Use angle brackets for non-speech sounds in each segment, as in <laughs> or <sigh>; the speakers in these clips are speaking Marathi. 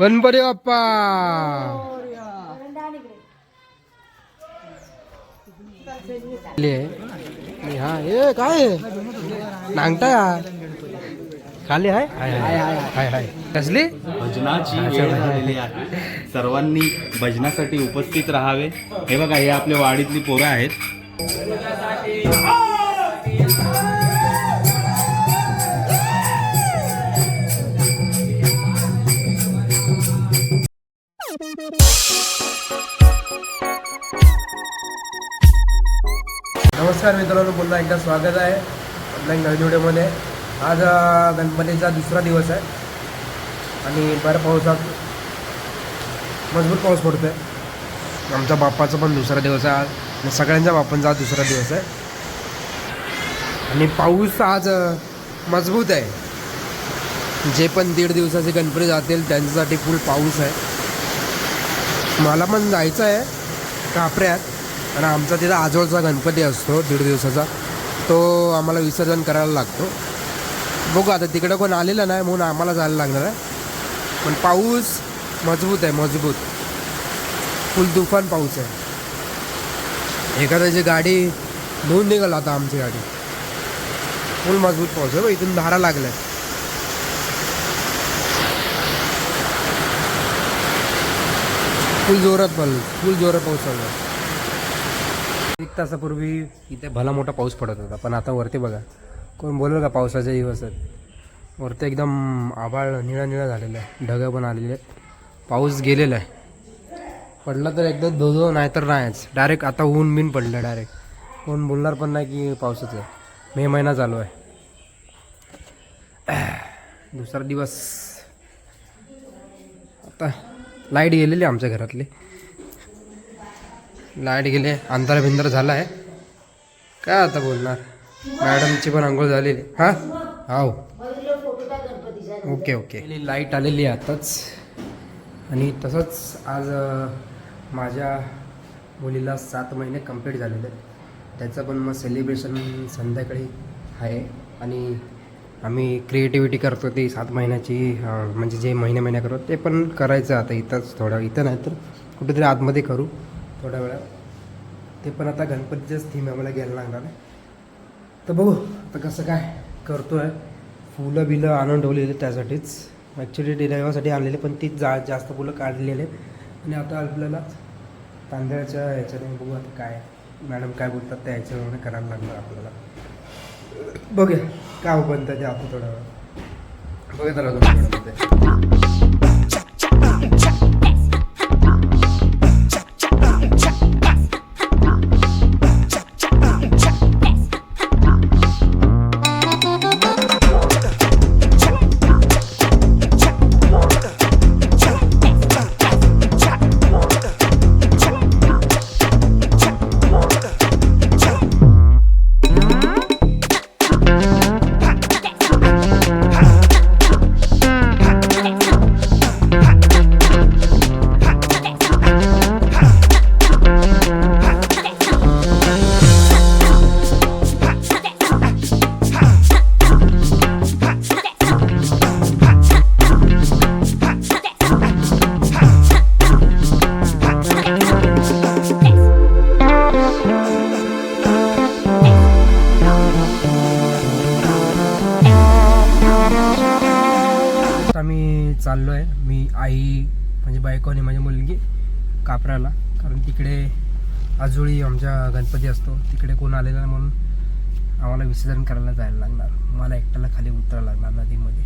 गणपती बाप्पा. ले. हा ए काय? नांगटा खाली हाय हाय हाय हाय हाय कसली? भजनाची वेळ झालेली आहे. सर्वांनी भजनासाठी उपस्थित राहावे. हे बघा हे आपल्या वाडीतली पोरं आहेत. नमस्कार मित्रांनो पुन्हा एकदा स्वागत आहे आपल्या नवीन व्हिडिओमध्ये. आज गणपतीचा दुसरा दिवस आहे आणि बरं पावसात मजबूत पाऊस पडतो आहे आमच्या बाप्पाचा पण दुसरा दिवस आहे आज आणि सगळ्यांच्या बाप्पांचा आज दुसरा दिवस आहे. आणि पाऊस आज मजबूत आहे. जे पण दीड दिवसाचे गणपती जातील त्यांच्यासाठी फुल पाऊस आहे. मला पण जायचं आहे कापऱ्यात. आणि आमचा तिथं आजोळचा गणपती असतो दीड दिवसाचा. तो आम्हाला विसर्जन करायला लागतो. बघू आता तिकडं कोण आलेलं नाही म्हणून आम्हाला जायला लागणार आहे. पण पाऊस मजबूत आहे मजबूत. फुल तुफान पाऊस आहे. एखाद्याची गाडी धुवून निघाल आता आमची गाडी. फुल मजबूत पाऊस आहे इथून धारा लागल्या. फुल जोरात पडलं फुल जोरात पाऊस चालला एक तासापूर्वी इथे भला मोठा पाऊस पडत होता. पण आता वरती बघा. कोण बोलेल का पावसाच्या दिवसात वरती एकदम आभाळ निळा निळा झालेला आहे. ढगं पण आलेले आहेत. पाऊस गेलेला आहे. पडला तर एकदा दो नाही. तर नाहीच डायरेक्ट आता ऊन बिन पडलं डायरेक्ट कोण बोलणार पण नाही की पावसाचं. मे महिना चालू आहे. <clears throat> दुसरा दिवस. आता लाइट गेलेली आमच्या घरातली. लाइट गेले अंधार बिंधार झाला आहे. काय आता बोलणार? मॅडमची पण आंघोळ झालेली. हां? हाव. Okay okay. लाइट आलेली आहे आताच. आणि तसंच आज माझ्या मुलीला सात महिने कंप्लीट झालेले आहेत. त्याचं पण मग सेलिब्रेशन संध्याकाळी आहे. आणि आम्ही क्रिएटिव्हिटी करतो ती सात महिन्याची म्हणजे जे महिन्या महिन्या करतो ते पण करायचं आता इथंच थोडं. इथं नाही तर कुठेतरी आतमध्ये करू. थोड्या वेळात. ते पण आता गणपतीच्याच थीम आम्हाला घ्यायला लागणार आहे. तर बघू आता कसं काय करतो आहे फुलं बिलं आणून ठेवलेली त्यासाठीच. ॲक्च्युली डिलेवरसाठी आणलेले पण तीच जा जास्त फुलं काढलेले आहेत. आणि आता आपल्याला तांदळाच्या ह्याच्याने बघू आता काय मॅडम काय बोलतात त्या ह्याच्यावर करायला लागणार आपल्याला. बघूया काय बनतं ते आता थोडा वेळ बघत राहतो मॅडम आता आम्ही चाललो आहे मी आई म्हणजे बायको आणि माझी मुलगी कापराला. कारण तिकडे आजोळी आमच्या गणपती असतो. तिकडे कोण आलेला नाही म्हणून आम्हाला विसर्जन करायला जायला लागणार. मला एकट्याला खाली उतरायला लागणार नदीमध्ये.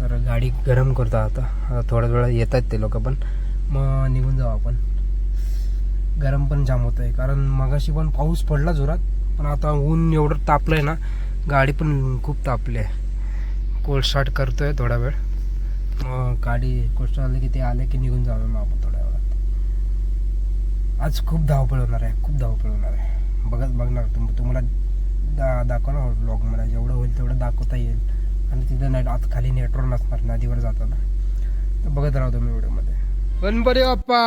तर गाडी गरम करतो आता. आता थोड्या वेळा येत आहेत ते लोक पण. मग निघून जाऊ आपण. गरम पण जाम होतं आहे कारण मगाशी पण पाऊस पडला जोरात. पण आता ऊन एवढं तापलं आहे ना गाडी पण खूप तापली आहे. कोल्ड स्टार्ट करतो आहे थोडा वेळ. मग गाडी कोल्ड स्टार्ट आले की ते आले की निघून जाऊ मग आपण थोड्या वेळात. आज खूप धावपळ होणार आहे खूप धावपळ होणार आहे. बघत बघणार. तुम तुम्हाला दा दाखवणार ब्लॉगमध्ये जेवढं होईल तेवढं दाखवता येईल. आणि तिथं नाही आत खाली नेटवर्क नसणार नदीवर जाताना. तर बघत राहतो मी व्हिडिओमध्ये गणपती बाप्पा!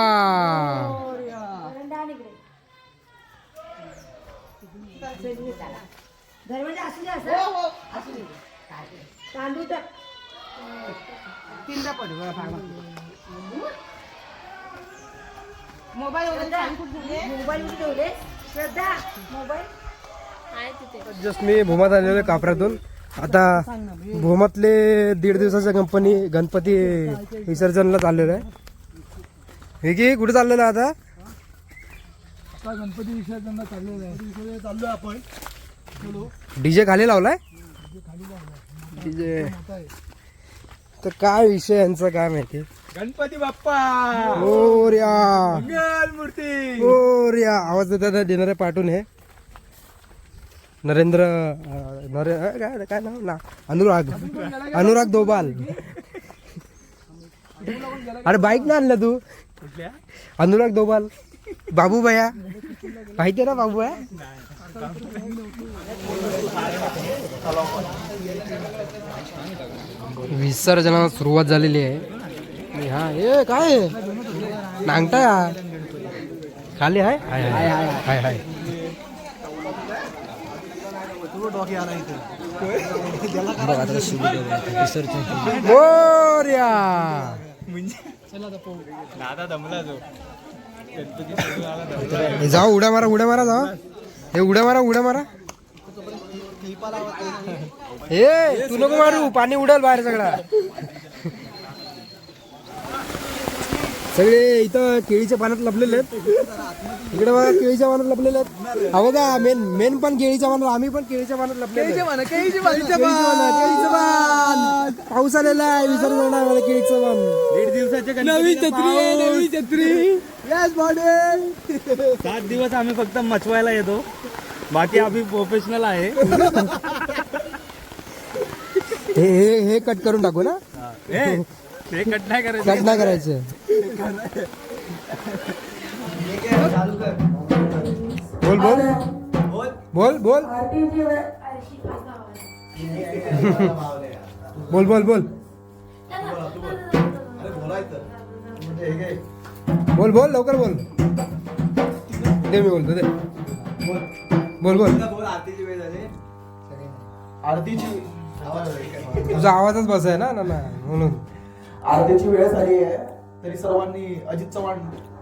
घरमध्ये असू दे असं असू दे तांदूळ तर तीनदा पडू मोबाईल मोबाईल ठेवले? श्रद्धा मोबाईल. आहे तिथे. जस्ट मी भूमात आलेलो आहे कापरातून. आता भूमातले दीड दिवसाच्या गणपती गणपती विसर्जनला चाललेलो आहे. हे की कुठे चाललेलं आहे आता? आता गणपती विसर्जनला चाललेलं आहे. आपण. डीजे खाली लावलाय. डीजे तर काय विषय यांचा काय माहिती? गणपती बाप्पा! मोर्या! मंगल मूर्ती! मोर्या! आवाज देतात देणारे पाठवून हे. नरेंद्र नरे काय काय नाव? ना अनुराग. अनुराग दोबाल अरे बाईक ना आणलं तू? अनुराग दोबाल बाबू भया माहिती आहे ना बाबू भया विसर्जनाला सुरुवात झालेली आहे. हा ए काय? नांगटा खाली आहे हाय हाय. हाय जाऊ उड्या मारा उड्या मारा जाऊ. हे उड्या मारा उड्या मारा. हे तू नको मारू पाणी उडेल बाहेर सगळा. सगळे इथं केळीच्या पानात लपलेले आहेत. इकडे बघा केळीच्या पानात लपलेले आहेत. हा बघा मेन मेन पण केळीच्या पानात आम्ही पण केळीच्या केळीचं पान. पाऊस आलेला आहे विसर्जनामध्ये केळीचं पान दीड दिवसाचे नवी छत्री आहे नवी छत्री. सात दिवस आम्ही फक्त मचवायला येतो. बाकी आम्ही प्रोफेशनल आहे. <laughs> हे हे हे कट करून टाकू ना? हे, ते कट नाही करायचं. कट नाही करायचं. बोल बोल. बोल बोल. बोल बोल बोल. बोल बोल लवकर बोल. दे मी बोलतो दे. बोल बोल. आरतीची तुझा आवाजच बस आहे ना ना ना, म्हणून. आरतीची वेळ झाली आहे तरी सर्वांनी अजित चव्हाण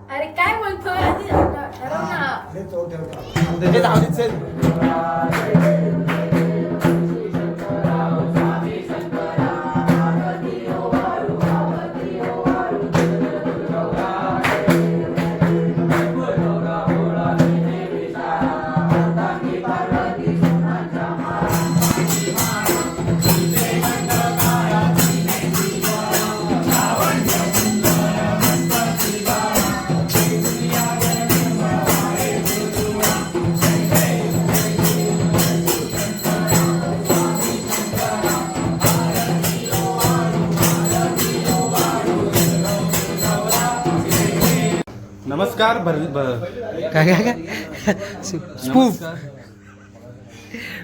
अरे काय बोलतोय? ठरव ना. नमस्कार भर काय काय काय? स्पूफ.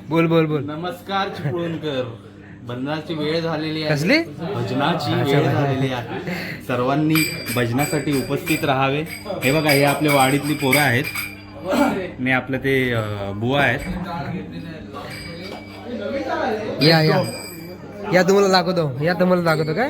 बोल बोल बोल. नमस्कार चिपळूणकर. भजनाची वेळ झालेली आहे. कसली? भजनाची वेळ झालेली आहे. सर्वांनी भजनासाठी उपस्थित राहावे. हे बघा हे आपल्या वाडीतली पोरं आहेत. मी आपलं ते बुवा आहेत. या या. या तुम्हाला दाखवतो. या तुम्हाला दाखवतो काय?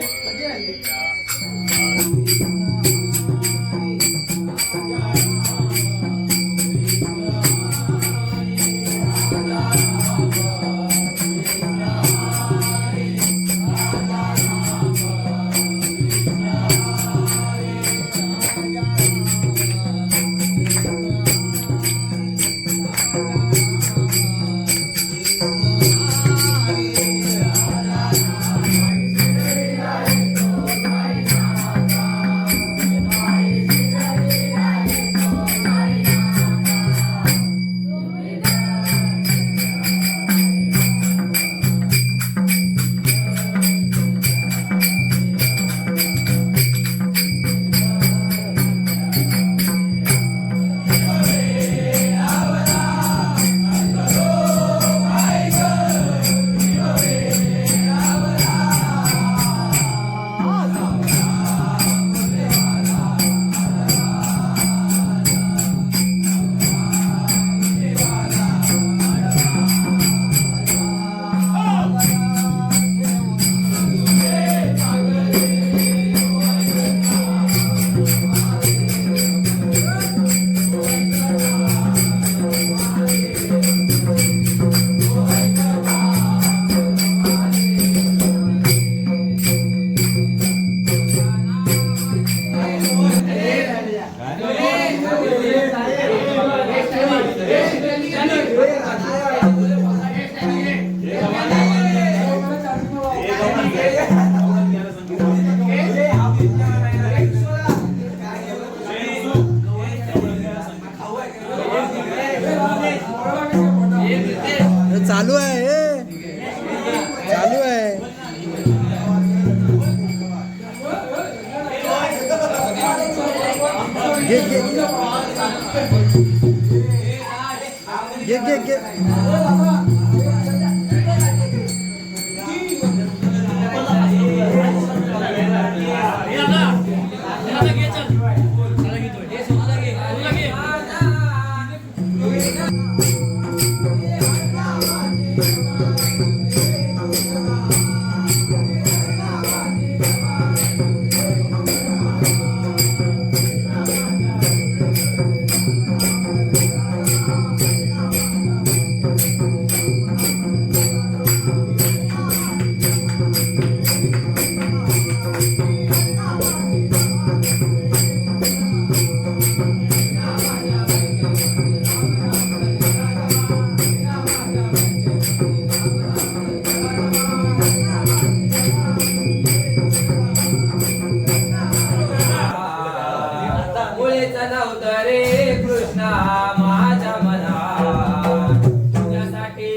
चालू आहे चालू आहे. घे घे. घे घे घे. कृष्णा माझ्या मना त्यासाठी